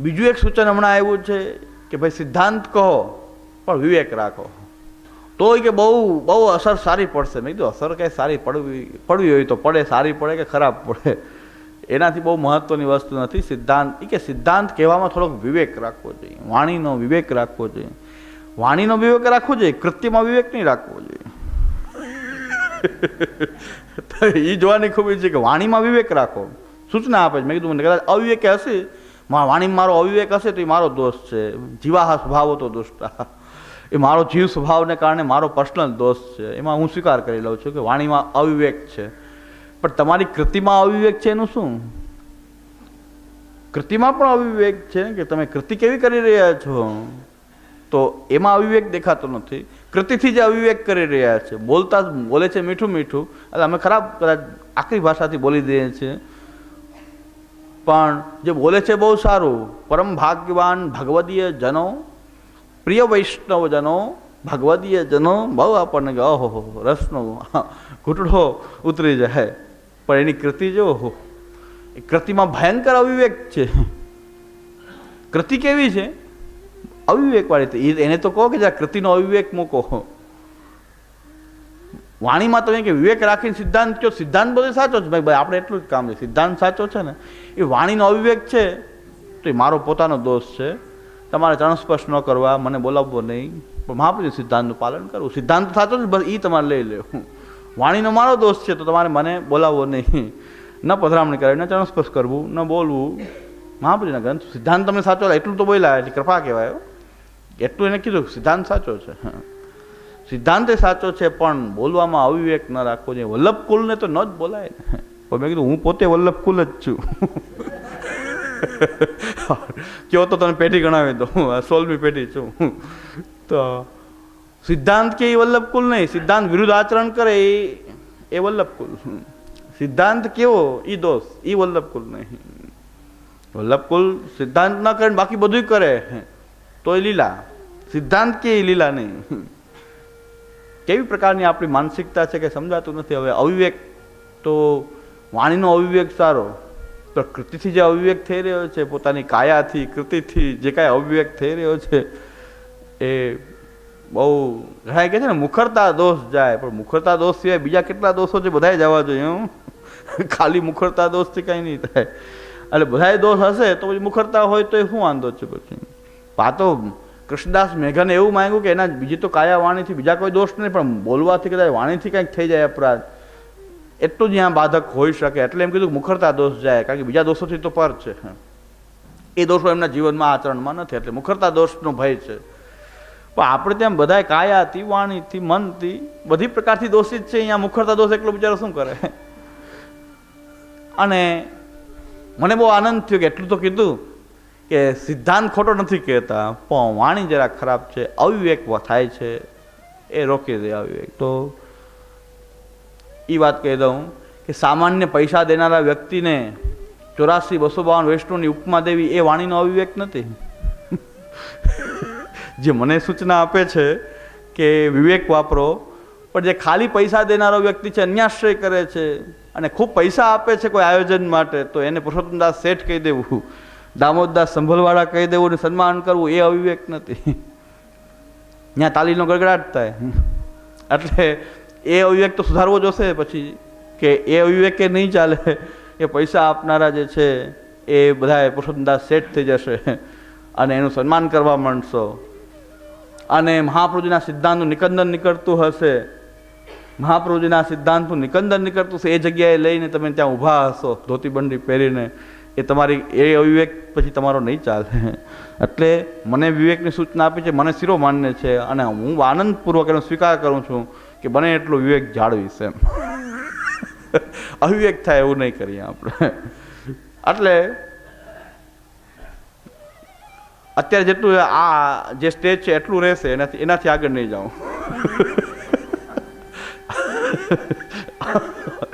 બીજું એક સૂચન હમણાં આવ્યું છે કે ભાઈ સિદ્ધાંત કહો, પણ વિવેક રાખો. તોય કે બહુ બહુ અસર સારી પડશે. મેં કીધું, અસર કંઈ સારી પડવી પડવી હોય તો પડે, સારી પડે કે ખરાબ પડે? એનાથી બહુ મહત્વની વસ્તુ નથી. સિદ્ધાંત એ કે સિદ્ધાંત કહેવામાં થોડોક વિવેક રાખવો જોઈએ. વાણીનો વિવેક રાખવો જોઈએ. વાણીનો વિવેક રાખવો જોઈએ કૃત્યમાં વિવેક નહીં રાખવો જોઈએ. તો એ જોવાની ખૂબ છે કે વાણીમાં વિવેક રાખો. સૂચના આપે છે. મેં કીધું મને કદાચ અવિવેકે હશે વાણીમાં મારો અવિવેક હશે તો એ મારો દોષ છે. જીવાહ સ્વભાવ હતો દુષ્ટા એ મારો જીવ સ્વભાવને કારણે મારો પર્સનલ દોષ છે. એમાં હું સ્વીકાર કરી લઉં છું કે વાણીમાં અવિવેક છે. પણ તમારી કૃતિમાં અવિવેક છે એનું શું? કૃતિમાં પણ અવિવેક છે કે તમે કૃતિ કેવી કરી રહ્યા છો? તો એમાં અવિવેક દેખાતો નથી. કૃતિથી જે અવિવેક કરી રહ્યા છે. બોલતા બોલે છે મીઠું મીઠું. એટલે અમે ખરાબ કદાચ આકરી ભાષાથી બોલી દઈએ છીએ. પણ જે બોલે છે બહુ સારું. પરમ ભાગ્યવાન ભગવદીય જનો, પ્રિય વૈષ્ણવ જનો ભગવદીય જનો, બહુ આપણને ઓહો રસનો ઘૂંટડો ઉતરી જાય. પણ એની કૃતિ જો એ કૃતિમાં ભયંકર અવિવેક છે. કૃતિ કેવી છે? અવિવેકવાળી એને તો કહો કે જે આ કૃતિનો અવિવેક મૂકો. વાણીમાં તમે કે વિવેક રાખીને સિદ્ધાંત કયો? સિદ્ધાંત બધો સાચો છે. ભાઈ આપણે એટલું જ કામ છે. સિદ્ધાંત સાચો છે ને, એ વાણીનો અવિવેક છે, તો એ મારો પોતાનો દોષ છે. તમારે ચરણસ્પર્શ ન કરવા, મને બોલાવવો નહીં. પણ મહાપ્રભુ સિદ્ધાંતનું પાલન કરવું. સિદ્ધાંત સાચો છે બસ એ તમારે લઈ લેવું વાણીનો મારો દોષ છે, તો તમારે મને બોલાવવો નહીં. ન પધરામણી કરે ન ચરણસ્પર્શ કરવું, ન બોલવું. મહાપ્રભુના ગ્રંથ, સિદ્ધાંત તમે સાચો એટલું તો બોલ્યા એટલે કૃપા કહેવાય એટલું એને કીધું સિદ્ધાંત સાચો છે. સિદ્ધાંત સાચો છે, પણ બોલવામાં અવિવેક ન રાખવો જોઈએ. વલ્લભ કુલને તો ન જ બોલાય ને. મેં કીધું, હું પોતે વલ્લભ કુલ જ છું. કયો તો તને પેઢી ગણાવી દો સોલમી પેઢી છું. તો સિદ્ધાંત કે એ વલ્લભ કુલ નહીં. સિદ્ધાંત વિરુદ્ધ આચરણ કરે એ એ વલ્લભ કુલ સિદ્ધાંત કેવો? એ દોષ. એ વલ્લભ કુલ નહીં. વલ્લભ કુલ સિદ્ધાંત ના કરે બાકી બધું કરે. તો એ લીલા. સિદ્ધાંત કે એ લીલા નહીં. કેવી પ્રકારની આપણી માનસિકતા છે કે સમજાતું નથી? હવે અવિવેક તો વાણીનો અવિવેક સારો તો કૃતિથી જે અવિવેક થઈ રહ્યો છે, પોતાની કાયાથી, કૃતિથી જે કાંઈ અવિવેક થઈ રહ્યો છે, એ બહુ ઘણા કહે છે ને, મુખરતા દોષ જાય, પણ મુખરતા દોષ સિવાય બીજા કેટલા દોષો છે? બધાય જવા જોઈએ હું ખાલી મુખરતા દોષથી કાંઈ નહીં થાય. એટલે બધાય દોષ હશે તો પછી મુખરતા હોય તો એ શું વાંધો છે પછી? પાતો કૃષ્ણદાસ મેઘને એવું માંગ્યું કે એના બીજી તો કાયા વાણીથી બીજા કોઈ દોષ નહીં, પણ બોલવાથી કદાચ વાણીથી કંઈક થઈ જાય અપરાધ. એટલું જ અહીંયા બાધક હોઈ શકે, એટલે એમ કીધું મુખરતા દોષ જાય, કારણ કે બીજા દોષોથી તો પર છે. એ દોષો એમના જીવનમાં આચરણમાં નથી, એટલે મુખરતા દોષનો ભય છે. પણ આપણે ત્યાં બધા કાયાથી વાણીથી, મનથી બધી પ્રકારથી દોષિત છે, અહીંયા મુખરતા દોષ એકલો બિચારો શું કરે? અને મને બહુ આનંદ થયો કે એટલું તો કીધું કે સિદ્ધાંત ખોટો નથી કહેતા, પણ વાણી જરા ખરાબ છે, અવિવેક થાય છે, એ રોકી દે અવિવેક. તો એ વાત કહી દઉં કે સામાન્ય પૈસા દેનારા વ્યક્તિને ચોરાસી બસો બાવન વૈષ્ણવની ઉપમા દેવી એ વાણીનો અવિવેક નથી? જે મને સૂચના આપે છે કે વિવેક વાપરો, પણ જે ખાલી પૈસા દેનારો વ્યક્તિ છે, અન્યાશ્રય કરે છે, અને ખૂબ પૈસા આપે છે કોઈ આયોજન માટે, તો એને પુરુષોત્તમદાસ શેઠ કહી દેવું. દામોદદાસ સંભલવાળા કહી દેવું ને સન્માન કરવું એ અવિવેક નથી. ત્યાં તાલીનો ગડગડાટ થાય. એટલે એ અવિવેક તો સુધારવો જોશે પછી કે એ અવિવેક નહીં ચાલે, એ પૈસા આપનારા જે છે એ બધા પુરુષોત્તમદાસ સેટ થઈ જશે અને એનું સન્માન કરવા માંડશો. અને મહાપ્રભુજીના સિદ્ધાંતનું નિકંદન નીકળતું હશે. મહાપ્રભુજીના સિદ્ધાંતનું નિકંદન નીકળતું હશે. એ જગ્યાએ લઈને તમે ત્યાં ઊભા હશો ધોતી બંડી પહેરીને. એ તમારી, એ અવિવેક પછી તમારો નહીં ચાલે. એટલે મને વિવેકની સૂચના આપી છે, મને શિરો માન્ય છે અને હું આનંદપૂર્વક એનો સ્વીકાર કરું છું કે બને એટલો વિવેક જાળવીશ એમ. અવિવેક થાય એવું નહીં કરીએ આપણે. એટલે અત્યારે જેટલું આ જે સ્ટેજ છે એટલું રહેશે, એનાથી એનાથી આગળ નહીં જાઉં.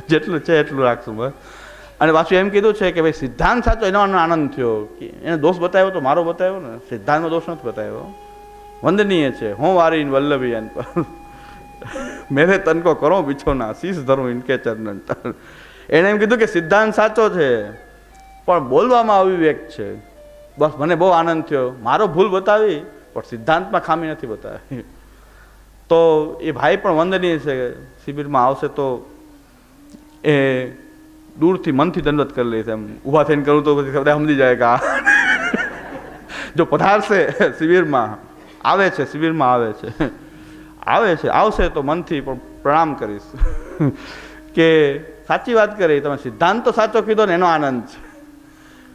જેટલું છે એટલું રાખશું બસ. અને પાછું એમ કીધું છે કે ભાઈ સિદ્ધાંત સાચો એનો આનંદ થયો. કે એને દોષ બતાવ્યો તો મારો બતાવ્યો ને? સિદ્ધાંતનો દોષ નથી બતાવ્યો. વંદનીય છે. હું વારી વલ્લભી એન પર મેરે તનકો કરો બિછોના શીશ ધરું ઇનકે ચરણ એણે એમ કીધું કે સિદ્ધાંત સાચો છે, પણ બોલવામાં અવિવેક છે. બસ મને બહુ આનંદ થયો. મારો ભૂલ બતાવી, પણ સિદ્ધાંતમાં ખામી નથી બતાવી. તો એ ભાઈ પણ વંદનીય છે. શિબિરમાં આવશે તો એ દૂરથી મનથી દંડવત કરી લઈશ એમ. ઊભા થઈને કરું તો પછી બધા સમજી જાય કે જો પધારશે શિબિરમાં. આવે છે, શિબિરમાં આવે છે. આવે છે, આવશે તો મનથી પણ પ્રણામ કરીશ. કે સાચી વાત કરી, તમે સિદ્ધાંત તો સાચો કીધો ને એનો આનંદ છે.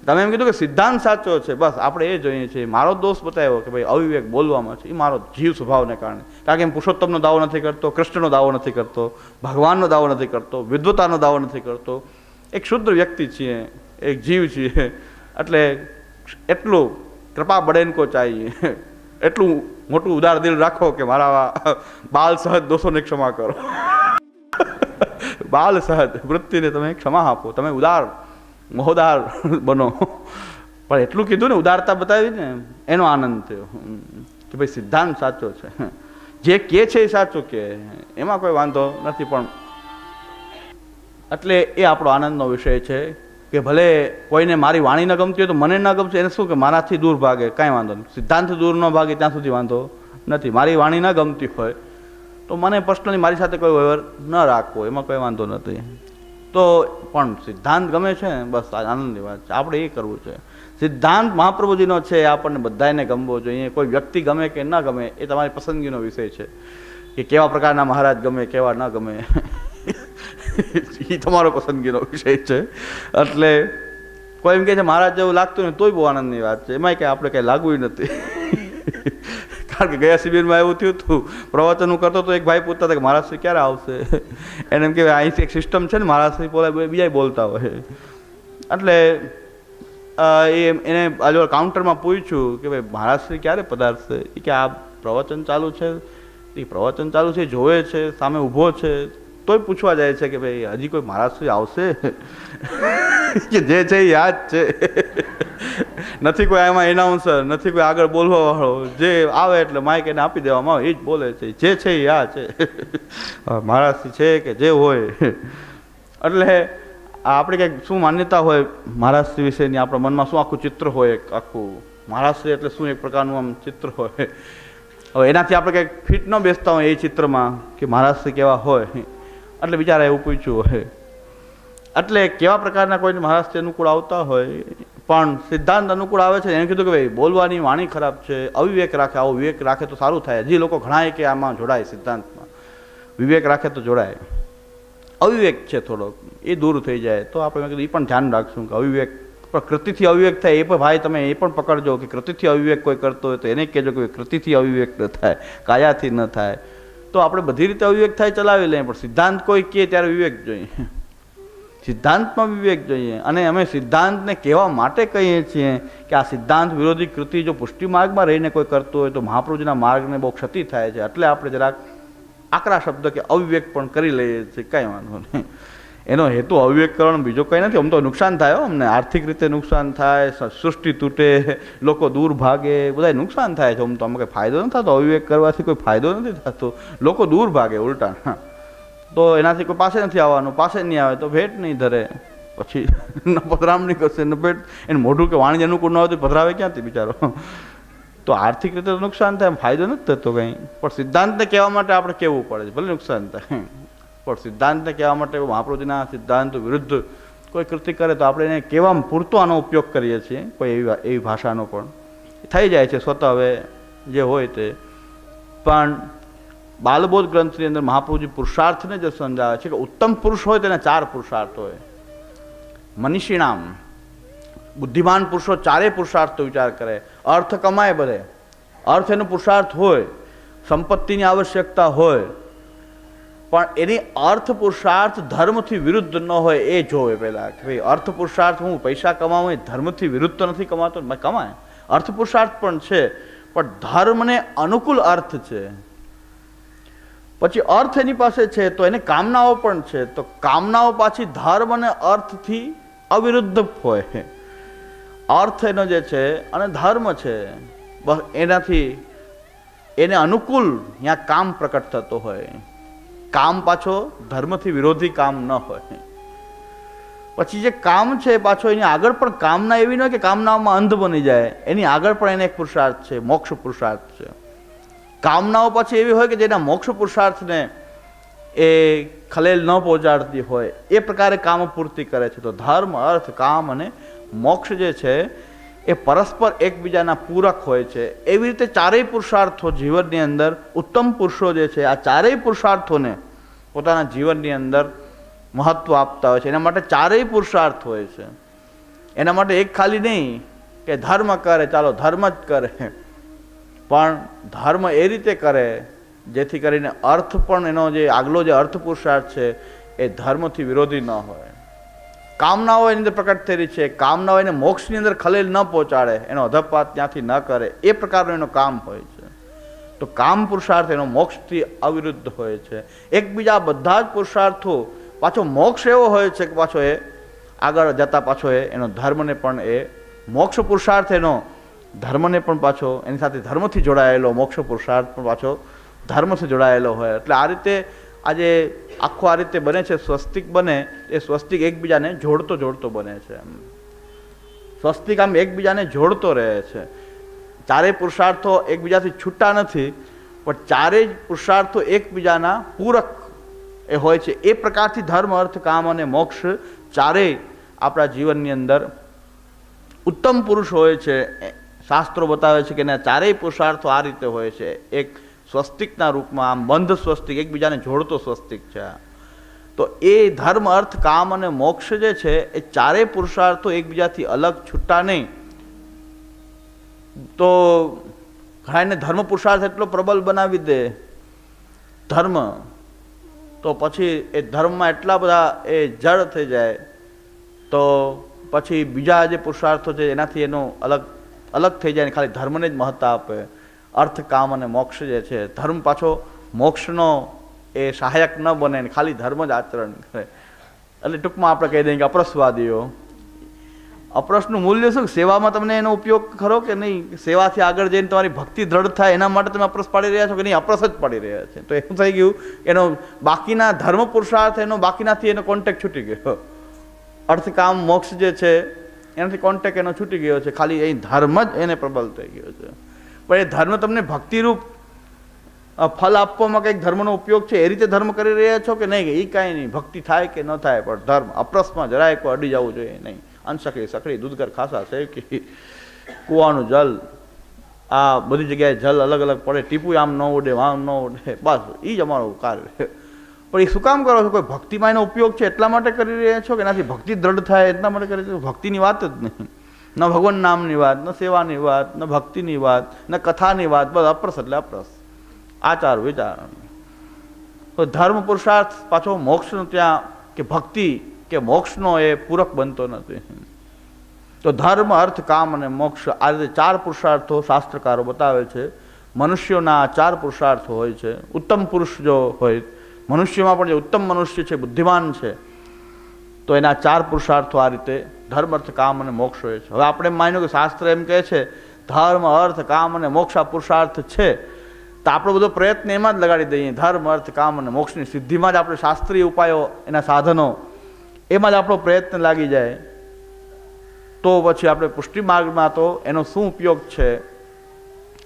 તમે એમ કીધું કે સિદ્ધાંત સાચો છે, બસ આપણે એ જોઈએ છીએ. મારો દોષ બતાવ્યો કે ભાઈ અવિવેક બોલવામાં છે. એ મારો જીવ સ્વભાવને કારણે. કારણ કે એમ પુરુષોત્તમનો દાવો નથી કરતો, કૃષ્ણનો દાવો નથી કરતો, ભગવાનનો દાવો નથી કરતો વિદ્વતાનો દાવો નથી કરતો. એક શુદ્ધ વ્યક્તિ છીએ, એક જીવ છીએ. એટલે એટલું કૃપા બળેન કો ચાહીએ. એટલું મોટું ઉદાર દિલ રાખો કે મારા બાલ સહજ દોષોને ક્ષમા કરો. બાલ સહજ વૃત્તિને તમે ક્ષમા આપો. તમે ઉદાર, મહોદાર બનો. પણ એટલું કીધું ને, ઉદારતા બતાવી ને, એનો આનંદ થયો. કે ભાઈ સિદ્ધાંત સાચો છે. જે કે છે એ સાચું કે, એમાં કોઈ વાંધો નથી, પણ એટલે એ આપણો આનંદનો વિષય છે કે ભલે કોઈને મારી વાણી ન ગમતી હોય તો મને ન ગમશે, એને શું કે મારાથી દૂર ભાગે? કાંઈ વાંધો નહીં. સિદ્ધાંત દૂર ન ભાગે ત્યાં સુધી વાંધો નથી. મારી વાણી ન ગમતી હોય તો મને પર્સનલી મારી સાથે કોઈ વ્યવહાર ન રાખવો એમાં કોઈ વાંધો નથી. તો પણ સિદ્ધાંત ગમે છે, બસ આનંદની વાત છે. આપણે એ કરવું છે. સિદ્ધાંત મહાપ્રભુજીનો છે, એ આપણને બધાને ગમવો જોઈએ. કોઈ વ્યક્તિ ગમે કે ન ગમે એ તમારી પસંદગીનો વિષય છે. કે કેવા પ્રકારના મહારાજ ગમે, કેવા ન ગમે. એ તમારો પસંદગીનો વિષય છે. એટલે કોઈ એમ કહે છે, મહારાજ જેવું લાગતું ને, તોય બહુ આનંદની વાત છે. એમાંય કંઈ આપણે કંઈ લાગવું નથી. કારણ કે ગયા શિબિરમાં એવું થયું હતું પ્રવચન કરતો તો એક ભાઈ પૂછતા હતા કે મહારાજ શ્રી ક્યારે આવશે? એને એમ કે, અહીંથી એક સિસ્ટમ છે ને મહારાજ શ્રી બોલે બીજા બોલતા હોય. એટલે એ એને આજુ કાઉન્ટરમાં પૂછ્યું કે, ભાઈ મહારાજ શ્રી ક્યારે પધારશે? કે, આ પ્રવચન ચાલુ છે. એ પ્રવચન ચાલુ છે, જોવે છે, સામે ઊભો છે. તોય પૂછવા જાય છે કે ભાઈ, હજી કોઈ મારા સુધી આવશે? કે જે છે યાદ છે. નથી કોઈ એમાં એનાઉન્સર નથી કોઈ આગળ બોલવા વાળો જે આવે એટલે માઇક એને આપી દેવામાં આવે, એ જ બોલે છે. જે છે એ આ છે. મહારાજથી છે કે જે હોય. એટલે આપણે કંઈક શું માન્યતા હોય મહારાષ્ટ્ર વિશેની? આપણા મનમાં શું આખું ચિત્ર હોય એક આખું? મહારાષ્ટ્ર એટલે શું એક પ્રકારનું આમ ચિત્ર હોય? હવે એનાથી આપણે કંઈક ફિટ ન બેસતા હોય એ ચિત્રમાં કે મહારાષ્ટ્ર કેવા હોય. એટલે બિચારા એવું પૂછ્યું હોય. એટલે કેવા પ્રકારના કોઈને મહારાષ્ટ્ર અનુકૂળ આવતા હોય? પણ સિદ્ધાંત અનુકૂળ આવે છે એને કીધું કે ભાઈ, બોલવાની વાણી ખરાબ છે, અવિવેક રાખે, આવો વિવેક રાખે તો સારું થાય. હજી લોકો ઘણા કે આમાં જોડાય સિદ્ધાંતમાં. વિવેક રાખે તો જોડાય. અવિવેક છે થોડોક, એ દૂર થઈ જાય. તો આપણે કીધું એ પણ ધ્યાન રાખશું કે અવિવેક, પણ કૃતિથી અવિવેક થાય, એ પણ ભાઈ તમે એ પણ પકડજો કે કૃતિથી અવિવેક કોઈ કરતો હોય તો એને કહેજો કે કૃતિથી અવિવેક ન થાય, કાયાથી ન થાય. તો આપણે બધી રીતે અવિવેક થાય ચલાવી લઈએ, પણ સિદ્ધાંત કોઈ કહે ત્યારે વિવેક જોઈએ. સિદ્ધાંતમાં વિવેક જોઈએ. અને અમે સિદ્ધાંતને કહેવા માટે કહીએ છીએ કે આ સિદ્ધાંત વિરોધી કૃતિ જો પુષ્ટિ માર્ગમાં રહીને કોઈ કરતો હોય તો મહાપ્રભુજીના માર્ગને બહુ ક્ષતિ થાય છે. એટલે આપણે જરાક આકરા શબ્દ કે અવિવેક પણ કરી લઈએ છીએ. કાંઈ વાંધો નહીં. એનો હેતુ અવિવેક કરવાનો, બીજો કંઈ નથી. આમ તો નુકસાન થાય હો અમને. આર્થિક રીતે નુકસાન થાય સૃષ્ટિ તૂટે, લોકો દૂર ભાગે બધા નુકસાન થાય છે. આમ તો કંઈ ફાયદો નથી થતો. અવિવેક કરવાથી કોઈ ફાયદો નથી થતો. લોકો દૂર ભાગે, ઉલટા. તો એનાથી કોઈ પાસે નથી આવવાનું. પાસે નહીં આવે તો ભેટ નહીં ધરે. પછી ન પધરામણી કરશે, ન ભેટ. એને મોઢું કે વાણિજ્ય અનુકૂળ ન હોય તો પધરાવે ક્યાંથી બિચારો? તો આર્થિક રીતે નુકસાન થાય ફાયદો નથી થતો કંઈ. પણ સિદ્ધાંતને કહેવા માટે આપણે કહેવું પડે છે? ભલે નુકસાન થાય. પણ સિદ્ધાંતને કહેવા માટે મહાપ્રભુજીના સિદ્ધાંત વિરુદ્ધ કોઈ કૃતિ કરે તો આપણે એને કેવા પૂરતો આનો ઉપયોગ કરીએ છીએ, કોઈ એવી એવી ભાષાનો પણ. થઈ જાય છે સ્વતઃ હવે જે હોય તે. પણ બાલબોધ ગ્રંથની અંદર મહાપ્રભુજી પુરુષાર્થને જે સમજાવે છે કે ઉત્તમ પુરુષ હોય તેના ચાર પુરુષાર્થ હોય. મનીષીણામ. બુદ્ધિમાન પુરુષો ચારેય પુરુષાર્થનો વિચાર કરે. અર્થ કમાય બધે. અર્થ એનો પુરુષાર્થ હોય. સંપત્તિની આવશ્યકતા હોય. પણ એની અર્થ પુરુષાર્થ ધર્મથી વિરુદ્ધ ન હોય એ જોવે પહેલાં કે ભાઈ અર્થ પુરુષાર્થ હું પૈસા કમાવું એ ધર્મથી વિરુદ્ધ તો નથી કમાતો કમાય. અર્થ પુરુષાર્થ પણ છે, પણ ધર્મને અનુકૂળ અર્થ છે. પછી અર્થ એની પાસે છે તો એને કામનાઓ પણ છે. તો કામનાઓ પાછી ધર્મ અને અર્થથી અવિરુદ્ધ હોય. અર્થ એનો જે છે અને ધર્મ છે, બસ એનાથી એને અનુકૂળ ત્યાં કામ પ્રકટ થતો હોય. કામ પાછો ધર્મથી વિરોધી કામ ન હોય. પછી જે કામ છે પાછો એની આગળ પણ કામના એવી ન હોય કે કામનાઓમાં અંધ બની જાય. એની આગળ પણ એને એક પુરુષાર્થ છે, મોક્ષ પુરુષાર્થ છે. કામનાઓ પછી એવી હોય કે જેના મોક્ષ પુરુષાર્થને એ ખલેલ ન પહોંચાડતી હોય. એ પ્રકારે કામ પૂર્તિ કરે છે. તો ધર્મ, અર્થ, કામ અને મોક્ષ જે છે એ પરસ્પર એકબીજાના પૂરક હોય છે. એવી રીતે ચારેય પુરુષાર્થો જીવનની અંદર ઉત્તમ પુરુષો જે છે, આ ચારેય પુરુષાર્થોને પોતાના જીવનની અંદર મહત્ત્વ આપતા હોય છે. એના માટે ચારેય પુરુષાર્થ હોય છે. એના માટે એક ખાલી નહીં કે ધર્મ કરે, ચાલો ધર્મ જ કરે. પણ ધર્મ એ રીતે કરે જેથી કરીને અર્થ પણ એનો જે આગલો જે અર્થ પુરુષાર્થ છે, એ ધર્મથી વિરોધી ન હોય. કામનાઓ એની અંદર પ્રકટ રહી છે. કામનાઓ એને મોક્ષની અંદર ખલેલ ન પહોંચાડે, એનો અધપાત ત્યાંથી ન કરે. એ પ્રકારનું એનું કામ હોય છે. તો કામ પુરુષાર્થ એનો મોક્ષથી અવિરુદ્ધ હોય છે. એકબીજા બધા જ પુરુષાર્થો પાછો મોક્ષ એવો હોય છે કે પાછો એ આગળ જતા પાછો એ એનો ધર્મને પણ એ મોક્ષ પુરુષાર્થ એનો ધર્મને પણ પાછો એની સાથે ધર્મથી જોડાયેલો મોક્ષ પુરુષાર્થ પણ પાછો ધર્મથી જોડાયેલો હોય. એટલે આ રીતે આજે આખો આ રીતે બને છે, સ્વસ્તિક બને, એ સ્વસ્તિક એકબીજાને જોડતો જોડતો બને છે એમ. સ્વસ્તિક આમ એકબીજાને જોડતો રહે છે. ચારેય પુરુષાર્થો એકબીજાથી છૂટા નથી, પણ ચારેય પુરુષાર્થો એકબીજાના પૂરક એ હોય છે. એ પ્રકારથી ધર્મ, અર્થ, કામ અને મોક્ષ ચારેય આપણા જીવનની અંદર ઉત્તમ પુરુષ હોય છે. શાસ્ત્રો બતાવે છે કે એના ચારેય પુરુષાર્થો આ રીતે હોય છે. એક સ્વસ્તિકના રૂપમાં આમ બંધ સ્વસ્તિક, એકબીજાને જોડતો સ્વસ્તિક છે. તો એ ધર્મ, અર્થ, કામ અને મોક્ષ જે છે, એ ચારેય પુરુષાર્થો એકબીજાથી અલગ છૂટા નહીં. તો ઘણાને ધર્મ પુરુષાર્થ એટલો પ્રબલ બનાવી દે ધર્મ, તો પછી એ ધર્મમાં એટલા બધા એ જડ થઈ જાય, તો પછી બીજા જે પુરુષાર્થો છે, એનાથી એનો અલગ અલગ થઈ જાય ખાલી ધર્મને જ મહત્તા આપે. અર્થ, કામ અને મોક્ષ જે છે, ધર્મ પાછો મોક્ષનો એ સહાયક ન બને ખાલી ધર્મ જ આચરણ કરે. એટલે ટૂંકમાં આપણે કહી દઈએ કે અપ્રસવાદીઓ. અપરસનું મૂલ્ય શું? સેવામાં તમને એનો ઉપયોગ ખરો કે નહીં? સેવાથી આગળ જઈને તમારી ભક્તિ દ્રઢ થાય, એના માટે તમે અપ્રસ પાડી રહ્યા છો કે નહીં? અપ્રસ જ પાડી રહ્યા છે. તો એવું થઈ ગયું, એનો બાકીના ધર્મ પુરુષાર્થ, એનો બાકીનાથી એનો કોન્ટેક્ટ છૂટી ગયો. અર્થ, કામ, મોક્ષ જે છે, એનાથી કોન્ટેક્ટ એનો છૂટી ગયો છે. ખાલી અહીં ધર્મ જ એને પ્રબલ થઈ ગયો છે. પણ એ ધર્મ તમને ભક્તિરૂપ ફલ આપવામાં કંઈક ધર્મનો ઉપયોગ છે એ રીતે ધર્મ કરી રહ્યા છો કે નહીં? એ કાંઈ નહીં. ભક્તિ થાય કે ન થાય, પણ ધર્મ, અપ્રસમાં જરાય કોઈ અડી જવું જોઈએ નહીં. અનસખડી સખડી દૂધગર ખાસા છે કે કૂવાનું જલ, આ બધી જગ્યાએ જલ અલગ અલગ પડે, ટીપું આમ ન ઉડે આમ ન ઉડે બસ એ જ અમારું કાર્ય. પણ એ શું કામ કરો છો? કોઈ ભક્તિમાં એનો ઉપયોગ છે એટલા માટે કરી રહ્યા છો કે એનાથી ભક્તિ દ્રઢ થાય એટલા માટે કરી રહ્યા ભક્તિની વાત જ નહીં. ન ભગવાન નામની વાત, ન સેવાની વાત, ન ભક્તિની વાત, ન કથાની વાત, બસ અપ્રસ એટલે અપ્રસ આચાર વિચાર તો ધર્મ પુરુષાર્થ પાછો મોક્ષનો ત્યાં કે ભક્તિ કે મોક્ષનો એ પૂરક બનતો નથી. તો ધર્મ, અર્થ, કામ અને મોક્ષ આ રીતે ચાર પુરુષાર્થો શાસ્ત્રકારો બતાવે છે. મનુષ્યોના ચાર પુરુષાર્થો હોય છે. ઉત્તમ પુરુષ જો હોય, મનુષ્યમાં પણ જે ઉત્તમ મનુષ્ય છે, બુદ્ધિમાન છે, તો એના ચાર પુરુષાર્થો આ રીતે ધર્મ, અર્થ, કામ અને મોક્ષ હોય છે. હવે આપણે એમ માન્યું કે શાસ્ત્ર એમ કહે છે, ધર્મ, અર્થ, કામ અને મોક્ષ આ પુરુષાર્થ છે. તો આપણો બધો પ્રયત્ન એમાં જ લગાડી દઈએ. ધર્મ, અર્થ, કામ અને મોક્ષની સિદ્ધિમાં જ આપણે શાસ્ત્રીય ઉપાયો, એના સાધનો, એમાં જ આપણો પ્રયત્ન લાગી જાય. તો પછી આપણે પુષ્ટિ માર્ગમાં તો એનો શું ઉપયોગ છે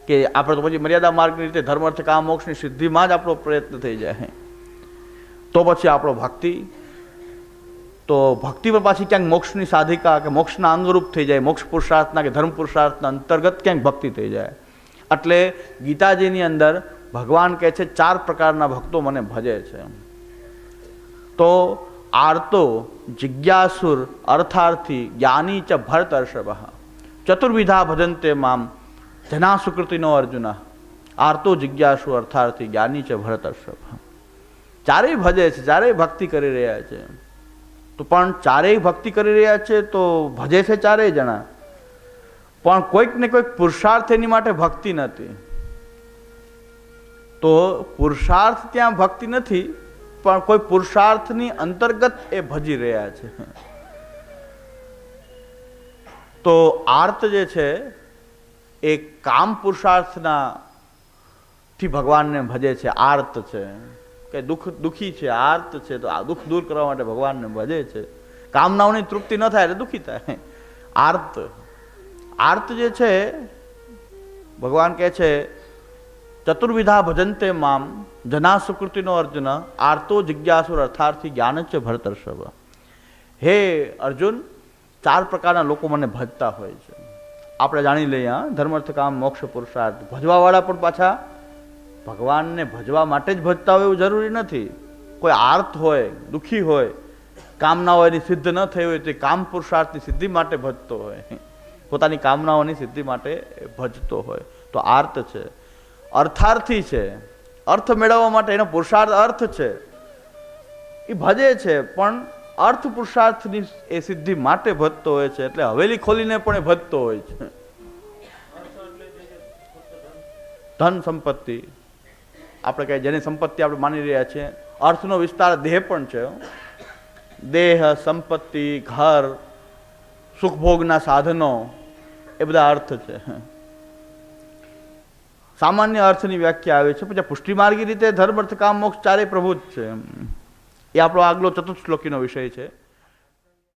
કે આપણે તો પછી મર્યાદા માર્ગની રીતે ધર્મ, અર્થ, કામ, મોક્ષની સિદ્ધિમાં જ આપણો પ્રયત્ન થઈ જાય. તો પછી આપણો ભક્તિ તો ભક્તિ પણ પાછી ક્યાંક મોક્ષની સાધિકા કે મોક્ષના અંગરૂપ થઈ જાય, મોક્ષ પુરુષાર્થના કે ધર્મ પુરુષાર્થના અંતર્ગત ક્યાંક ભક્તિ થઈ જાય. એટલે ગીતાજીની અંદર ભગવાન કહે છે, ચાર પ્રકારના ભક્તો મને ભજે છે. તો આર્તો, જિજ્ઞાસુર, અર્થાર્થી, જ્ઞાની ચ ભરતર્ષભ ચતુર્વિધા ભજંતે મામ જના સુકૃતિનો અર્જુન. આર્તો જિજ્ઞાસુ અર્થાર્થી, જ્ઞાની ચ ભરતર્ષભ ચારેય ભજે છે, ચારેય ભક્તિ કરી રહ્યા છે. તો પણ ચારેય ભક્તિ કરી રહ્યા છે તો ભજે છે ચારેય જણા. પણ કોઈક ને કોઈક પુરુષાર્થ એની માટે ભક્તિ નથી. તો પુરુષાર્થ ત્યાં ભક્તિ નથી, પણ કોઈ પુરુષાર્થની અંતર્ગત એ ભજી રહ્યા છે. તો આર્ત જે છે, એ કામ પુરુષાર્થના થી ભગવાનને ભજે છે, આર્ત છે. કે દુઃખ દુઃખી છે, આર્ત છે, તો આ દુઃખ દૂર કરવા માટે ભગવાનને ભજે છે. કામનાઓની તૃપ્તિ ન થાય એટલે દુઃખી થાય. આર્ત. આર્ત જે છે, ભગવાન કહે છે, ચતુર્વિધા ભજંતે મામ જના સુકૃતિનો અર્જુન, આર્તો જિજ્ઞાસુર અર્થાર્થી જ્ઞાન છે ભરતર્ષભ. હે અર્જુન, ચાર પ્રકારના લોકો મને ભજતા હોય છે. આપણે જાણી લઈએ ધર્મર્થ કામ મોક્ષ પુરુષાર્થ. ભજવાવાળા પણ પાછા ભગવાનને ભજવા માટે જ ભજતા હોય એવું જરૂરી નથી. કોઈ આર્થ હોય, દુઃખી હોય કામનાઓ એની સિદ્ધ ન થઈ હોય તો કામ પુરુષાર્થની સિદ્ધિ માટે ભજતો હોય. પોતાની કામનાઓની સિદ્ધિ માટે ભજતો હોય. તો આર્ત છે. અર્થાર્થી છે. અર્થ મેળવવા માટે એનો પુરુષાર્થ અર્થ છે. એ ભજે છે, પણ અર્થ પુરુષાર્થની એ સિદ્ધિ માટે ભજતો હોય છે, એટલે હવેલી ખોલીને પણ એ ભજતો હોય છે. ધન સંપત્તિ. આપણે કહે જેની સંપત્તિ આપણે માની રહ્યા છીએ. અર્થનો વિસ્તાર દેહ પણ છે. દેહ, સંપત્તિ, ઘર, સુખભોગના સાધનો, એ બધા અર્થ છે. સામાન્ય અર્થની વ્યાખ્યા આવે છે, પછી પુષ્ટિમાર્ગી રીતે ધર્મ અર્થ કામ મોક્ષ ચારેય પ્રભુ જ છે. એ આપણો આગલો ચતુર્શ્લોકીનો વિષય છે.